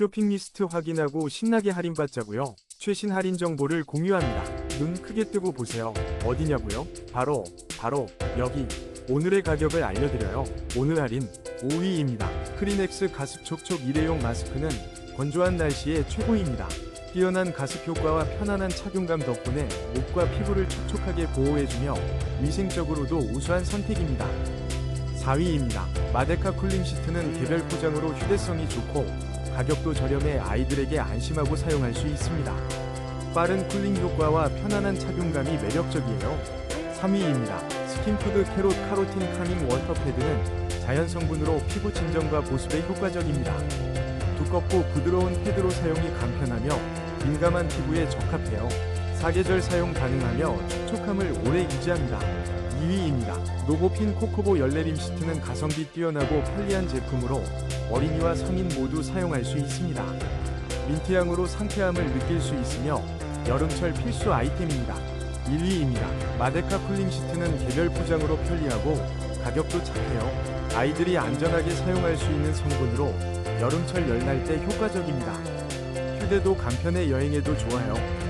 쇼핑 리스트 확인하고 신나게 할인받자고요. 최신 할인 정보를 공유합니다. 눈 크게 뜨고 보세요. 어디냐고요? 바로 바로 여기. 오늘의 가격을 알려드려요. 오늘 할인 5위입니다. 크리넥스 가습 촉촉 일회용 마스크는 건조한 날씨에 최고입니다. 뛰어난 가습 효과와 편안한 착용감 덕분에 목과 피부를 촉촉하게 보호해주며 위생적으로도 우수한 선택입니다. 4위입니다. 마데카 쿨링 시트는 개별 포장으로 휴대성이 좋고 가격도 저렴해 아이들에게 안심하고 사용할 수 있습니다. 빠른 쿨링 효과와 편안한 착용감이 매력적이에요. 3위입니다. 스킨푸드 캐롯 카로틴 카밍 워터 패드는 자연 성분으로 피부 진정과 보습에 효과적입니다. 두껍고 부드러운 패드로 사용이 간편하며 민감한 피부에 적합해요. 사계절 사용 가능하며 촉촉함을 오래 유지합니다. 2위입니다. 노보핀 코코보 열내림 시트는 가성비 뛰어나고 편리한 제품으로 어린이와 성인 모두 사용할 수 있습니다. 민트향으로 상쾌함을 느낄 수 있으며 여름철 필수 아이템입니다. 1위입니다. 마데카 쿨링 시트는 개별 포장으로 편리하고 가격도 착해요. 아이들이 안전하게 사용할 수 있는 성분으로 여름철 열날 때 효과적입니다. 휴대도 간편해 여행에도 좋아요.